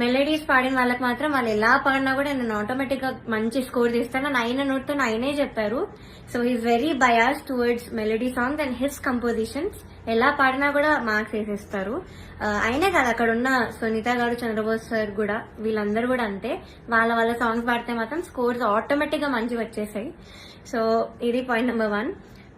Melodies పాడిన వాళ్ళకి మాత్రం వాళ్ళు ఎలా పాడినా కూడా నేను ఆటోమేటిక్గా మంచి స్కోర్ చేస్తాను నైన్ నోట్ నైనే చెప్పారు. So is very bias towards melody songs and his compositions ఎలా పాడినా కూడా మార్క్స్ వేసేస్తారు. అయినా కాదు అక్కడ ఉన్న సునీత గారు చంద్రబోస్ సార్ కూడా వీళ్ళందరూ కూడా అంతే. వాళ్ళ వాళ్ళ సాంగ్స్ పాడితే మాత్రం స్కోర్స్ ఆటోమేటిక్గా మంచి వచ్చేసాయి. సో ఇది point number one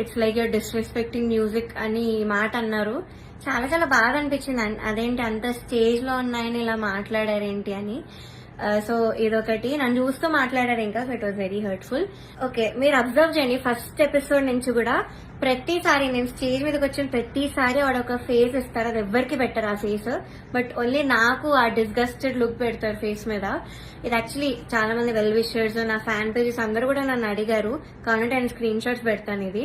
It's like your disrespecting music అని మాట అన్నారు. చాలా చాలా బాగా అనిపించింది. అదేంటి అంత స్టేజ్లో ఉన్నాయని ఇలా మాట్లాడారేంటి అని. Uh, సో ఇదొకటి. నన్ను చూస్తూ మాట్లాడారు ఇంకా so it was very hurtful okay మీరు అబ్జర్వ్ చేయండి. ఫస్ట్ ఎపిసోడ్ నుంచి కూడా ప్రతిసారి నేను స్టేజ్ మీదకి వచ్చిన ప్రతిసారి వాడు ఒక ఫేస్ ఇస్తారు. అది ఎవ్వరికి పెట్టరు ఆ ఫేస్ బట్ ఓన్లీ నాకు ఆ డిస్గస్టెడ్ లుక్ పెడతారు ఫేస్ మీద. ఇది యాక్చువల్లీ చాలా మంది వెల్ విషర్స్ నా ఫ్యాన్ పేజెస్ అందరూ కూడా నన్ను అడిగారు. కాబట్టి నేను స్క్రీన్ షాట్స్ పెడతాను ఇది.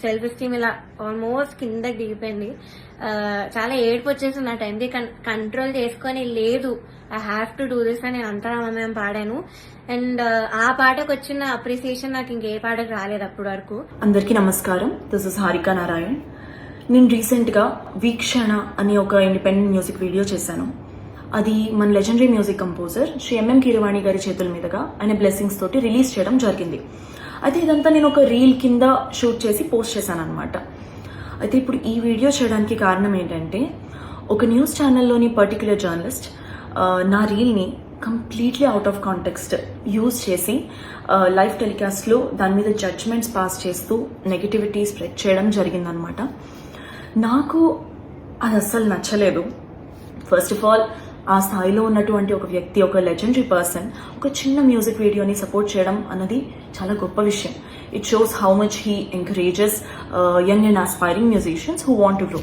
సెల్ఫ్ ఎస్టీమ్ ఇలా ఆల్మోస్ట్ కిందకి దిగిపోయింది. చాలా ఏడుపు వచ్చేసింది ఆ టైంకి. కంట్రోల్ చేసుకొని లేదు I have to do this అని నేను అంతరామయం పాడాను. అండ్ ఆ పాటకు వచ్చిన అప్రిసియేషన్ నాకు ఇంకే పాటకు రాలేదు అప్పటి వరకు. అందరికీ నమస్కారం. దిస్ ఇస్ హారిక నారాయణ్ నేను రీసెంట్గా వీక్షణ అనే ఒక ఇండిపెండెంట్ మ్యూజిక్ వీడియో చేశాను. అది మన legendary music composer Shri MM Keeravani గారి చేతుల మీదుగా ఆయన బ్లెస్సింగ్స్ తోటి రిలీజ్ చేయడం జరిగింది. అయితే ఇదంతా నేను ఒక రీల్ కింద షూట్ చేసి పోస్ట్ చేశాను అనమాట అయితే ఇప్పుడు ఈ వీడియో చేయడానికి కారణం ఏంటంటే ఒక న్యూస్ ఛానల్లోని పర్టికులర్ జర్నలిస్ట్ నా రీల్ని completely out of context use చేసి లైవ్ టెలికాస్ట్లో దాని మీద జడ్జ్మెంట్స్ పాస్ చేస్తూ నెగిటివిటీ స్ప్రెడ్ చేయడం జరిగిందనమాట నాకు అది అస్సలు నచ్చలేదు. ఫస్ట్ ఆఫ్ ఆల్ ఆ స్థాయిలో ఉన్నటువంటి ఒక వ్యక్తి ఒక లెజెండరీ పర్సన్ ఒక చిన్న మ్యూజిక్ వీడియోని సపోర్ట్ చేయడం అన్నది చాలా గొప్ప విషయం. It shows how much he encourages young and aspiring musicians who want to grow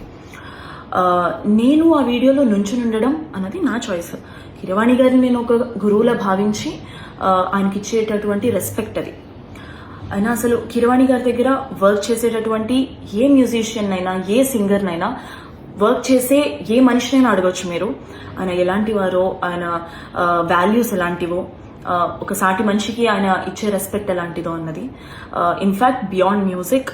నేను ఆ వీడియోలో నుంచుని ఉండడం అన్నది నా చాయిస్ కిరవాణి గారిని నేను ఒక గురువులా భావించి uh, ఆయనకి ఇచ్చేటటువంటి రెస్పెక్ట్ అది. అయినా అసలు కిరవాణి గారి దగ్గర వర్క్ చేసేటటువంటి ఏ మ్యూజిషియన్ అయినా ఏ సింగర్నైనా వర్క్ చేసే ఏ మనిషినైనా అడగొచ్చు మీరు. ఆయన ఎలాంటి వారో ఆయన వాల్యూస్ ఎలాంటివో ఒక సాటి మనిషికి ఆయన ఇచ్చే రెస్పెక్ట్ ఎలాంటిదో అన్నది. ఇన్ఫ్యాక్ట్ బియాండ్ మ్యూజిక్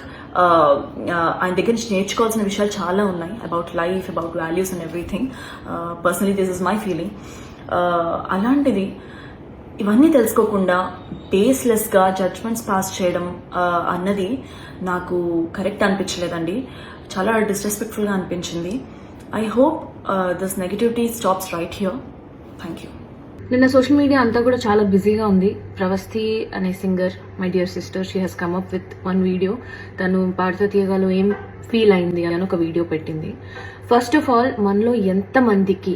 ఆయన దగ్గర నుంచి నేర్చుకోవాల్సిన విషయాలు చాలా ఉన్నాయి. About life about values and everything personally this is my feeling అలాంటిది ఇవన్నీ తెలుసుకోకుండా బేస్లెస్గా జడ్జ్మెంట్స్ పాస్ చేయడం అన్నది నాకు కరెక్ట్ అనిపించలేదండి. చాలా డిస్రెస్పెక్ట్ఫుల్గా అనిపించింది. I hope this negativity stops right here thank you నిన్న సోషల్ మీడియా అంతా కూడా చాలా బిజీగా ఉంది. ప్రవస్తి అనే singer my dear sister she has come up with one video తను పాడుతూ తీయగాలో ఏం ఫీల్ అయింది అని ఒక వీడియో పెట్టింది. ఫస్ట్ ఆఫ్ ఆల్ మనలో ఎంతమందికి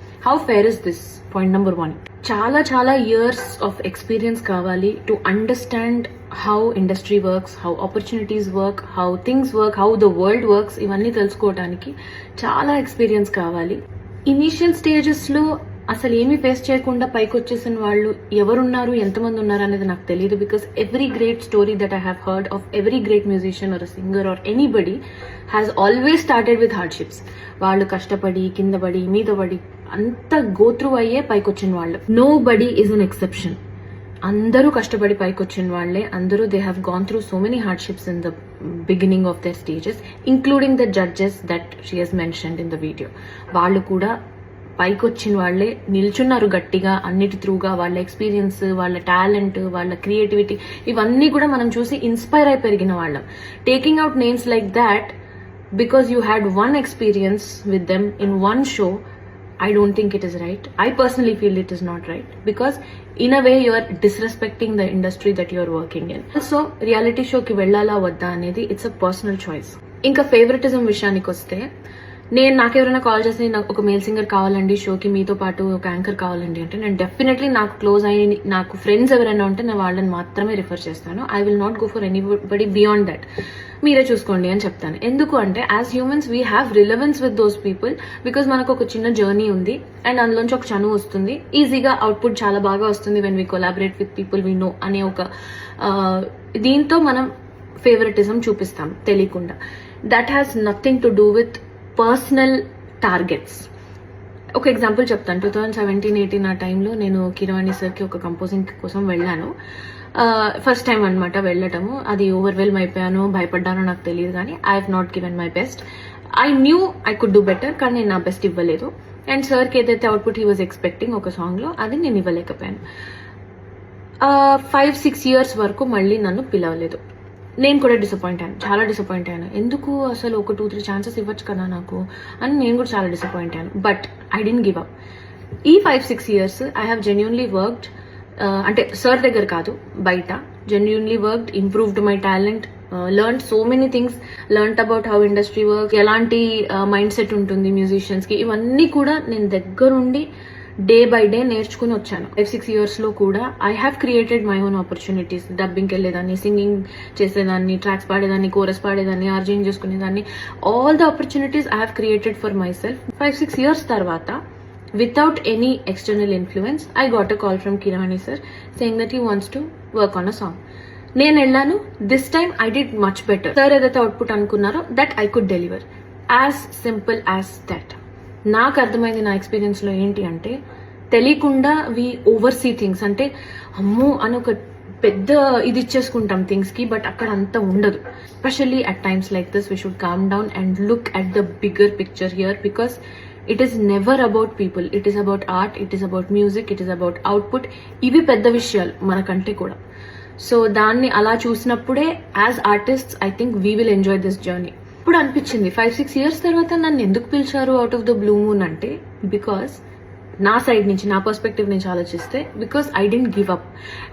How fair is this point number one చాలా చాలా ఇయర్స్ ఆఫ్ ఎక్స్పీరియన్స్ కావాలి to understand how industry works how opportunities work how things work how the world works ఇవన్నీ తెలుసుకోవడానికి చాలా ఎక్స్పీరియన్స్ కావాలి. ఇనీషియల్ స్టేజెస్లో అసలు ఏమీ ఫేస్ చేయకుండా పైకి వచ్చేసిన వాళ్ళు ఎవరున్నారు ఎంతమంది ఉన్నారు అనేది నాకు తెలియదు because every great story that I have heard of every great musician or singer or anybody has always started with hardships వాళ్ళు కష్టపడి కింద పడి మీద పడి అంత గోత్రు అయ్యే పైకి వచ్చిన వాళ్ళు. Nobody is an exception అందరూ కష్టపడి పైకి వచ్చిన వాళ్ళే. అందరూ they have gone through so many hardships in the beginning of their stages including the judges that she has mentioned in the video వాళ్ళు కూడా పైకి వచ్చిన వాళ్ళే. నిల్చున్నారు గట్టిగా అన్నిటి త్రూగా వాళ్ళ ఎక్స్పీరియన్స్ వాళ్ళ టాలెంట్ వాళ్ళ క్రియేటివిటీ ఇవన్నీ కూడా మనం చూసి ఇన్స్పైర్ అయి పెరిగిన వాళ్ళం. Taking out names like that because you had one experience with them in one show I don't think it is right. I personally feel it is not right because in a way you are disrespecting the industry that you are working in. So reality షోకి వెళ్ళాలా వద్దా అనేది it's a personal choice ఇంకా favouritism విషయానికి వస్తే నేను నాకు ఎవరైనా కాల్ చేసి నాకు ఒక మేల్ సింగర్ కావాలండి షోకి మీతో పాటు ఒక యాంకర్ కావాలండి అంటే నేను డెఫినెట్లీ నాకు క్లోజ్ అయ్యి నాకు ఫ్రెండ్స్ ఎవరైనా ఉంటే నేను వాళ్ళని మాత్రమే రిఫర్ చేస్తాను I will not go for any beyond that మీరే చూసుకోండి అని చెప్తాను. ఎందుకు అంటే as humans we have relevance with those people because మనకు ఒక చిన్న జర్నీ ఉంది అండ్ అందులోంచి ఒక చనువు వస్తుంది. ఈజీగా అవుట్పుట్ చాలా బాగా వస్తుంది when we collaborate with people we know అనే ఒక దీంతో మనం ఫేవరెటిజం చూపిస్తాం తెలియకుండా. That has nothing to do with personal targets ఒక ఎగ్జాంపుల్ చెప్తాను. టూ థౌజండ్ సెవెంటీన్ ఎయిటీన్ ఆ టైంలో నేను కిరవాణి సార్కి ఒక కంపోజింగ్ కోసం వెళ్ళాను. ఫస్ట్ టైం అనమాట వెళ్ళటము. అది ఓవర్వెల్మ్ అయిపోయాను భయపడ్డానో నాకు తెలియదు కానీ I have not given my best I knew I could do better కానీ నేను నా బెస్ట్ ఇవ్వలేదు. అండ్ సార్కి ఏదైతే అవుట్పుట్ హీ వాజ్ ఎక్స్పెక్టింగ్ ఒక సాంగ్లో అది నేను ఇవ్వలేకపోయాను. ఫైవ్ సిక్స్ ఇయర్స్ వరకు మళ్ళీ నన్ను పిలవలేదు. నేను కూడా డిసప్పాయింట్ అయ్యాను. చాలా డిసప్పాయింట్ అయ్యాను. ఎందుకు అసలు ఒక టూ త్రీ ఛాన్సెస్ ఇవ్వచ్చు కదా నాకు అని నేను కూడా చాలా డిసప్పాయింట్ అయ్యాను. But I didn't give up ఈ five six years I have genuinely worked అంటే సార్ దగ్గర కాదు బయట. Genuinely worked improved my talent learn so many things learn about how industry work ఎలాంటి మైండ్ సెట్ ఉంటుంది మ్యూజిషియన్స్కి కి. ఇవన్నీ కూడా నేను దగ్గరుండి డే బై డే నేర్చుకుని వచ్చాను. ఫైవ్ సిక్స్ ఇయర్స్లో కూడా I have created my own opportunities డబ్బింగ్కి వెళ్ళేదాన్ని సింగింగ్ చేసేదాన్ని ట్రాక్స్ పాడేదాన్ని కోరస్ పాడేదాన్ని ఆర్జింగ్ చేసుకునేదాన్ని. All the opportunities I have created for myself five six years తర్వాత without any external influence I got a call from Keeravani sir saying that he wants to work on a song నేను వెళ్ళాను. This time I did much better sir ఏదైతే output అనుకున్నారో that I could deliver as simple as that నాకు అర్థమైంది నా ఎక్స్పీరియన్స్లో ఏంటి అంటే తెలియకుండా వి ఓవర్ సీ థింగ్స్ అంటే అమ్మో అని ఒక పెద్ద ఇది ఇచ్చేసుకుంటాం థింగ్స్కి బట్ అక్కడ అంత ఉండదు. Especially at times like this we should calm down and look at the bigger picture here because it is never about people it is about art it is about music it is about output ఇవి పెద్ద విషయాలు మనకంటే కూడా. So దాన్ని అలా చూసినప్పుడే as artist I think we will enjoy this journey ఇప్పుడు అనిపించింది ఫైవ్ సిక్స్ ఇయర్స్ తర్వాత నన్ను ఎందుకు పిలిచారు out of the blue moon అంటే బికాస్ నా సైడ్ నుంచి నా పర్స్పెక్టివ్ నుంచి ఆలోచిస్తే because I didn't give up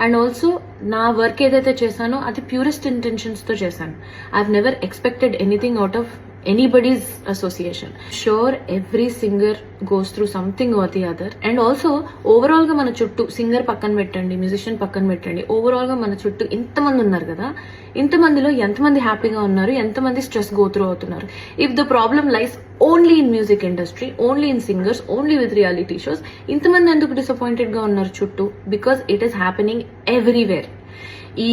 and also నా వర్క్ ఏదైతే చేశానో అది ప్యూరెస్ట్ ఇంటెన్షన్స్తో చేశాను. I have never expected anything out of anybody's association sure every singer goes through something or the other and also ఓవరాల్గా మన చుట్టూ సింగర్ పక్కన పెట్టండి మ్యూజిషియన్ పక్కన పెట్టండి ఓవరాల్గా మన చుట్టూ ఇంతమంది ఉన్నారు కదా ఇంతమందిలో ఎంతమంది హ్యాపీగా ఉన్నారు ఎంతమంది స్ట్రెస్ గో త్రూ అవుతున్నారు. If the problem lies only in music industry only in singers only with reality shows ఇంతమంది ఎందుకు డిసప్పాయింటెడ్గా ఉన్నారు చుట్టూ? Because it is happening everywhere ఈ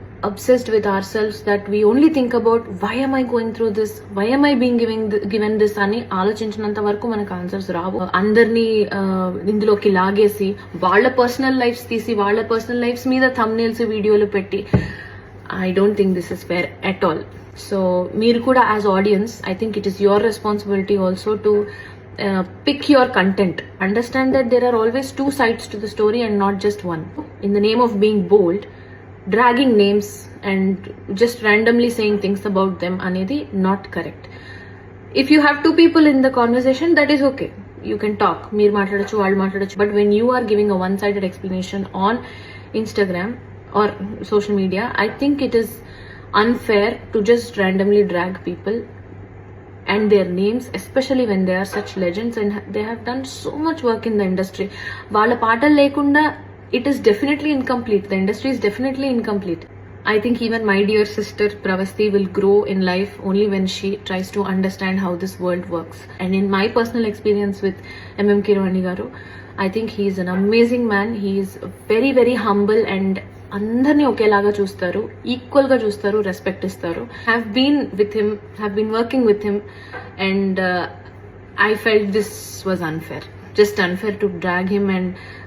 obsessed with ourselves that we only think about why am I going through this? Why am I being giving th- given this అని ఆలోచించినంత వరకు మనకు answers రావు అందరినీ ఆ, ఇందులోకి లాగేసి వాళ్ళ పర్సనల్ లైఫ్స్ తీసి వాళ్ళ పర్సనల్ లైఫ్స్ మీద థంబ్నైల్స్ వీడియోలు పెట్టి I don't think this is fair at all so మీరు కూడా as audience I think it is your responsibility also to pick your content understand that there are always two sides to the story and not just one in the name of being bold dragging names and just randomly saying things about them అనేది not correct if you have two people in the conversation that is okay you can talk మీరు మాట్లాడచ్చు వాళ్ళు మాట్లాడచ్చు but when you are giving a one sided explanation on instagram or social media i think it is unfair to just randomly drag people and their names especially when they are such legends and they have done so much work in the industry వాళ్ళ పాటలు లేకుండా it is definitely incomplete the industry is definitely incomplete I think even my dear sister Pravasti will grow in life only when she tries to understand how this world works. And in my personal experience with MM Kirwani Garu, I think he is an amazing man. He is very, very humble and అందరినీ ఒకేలాగా చూస్తారు equal గా చూస్తారు respect ఇస్తారు have been with him have been working with him and I felt this was unfair just unfair to drag him and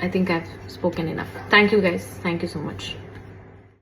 I think I've spoken enough. Thank you guys. Thank you so much.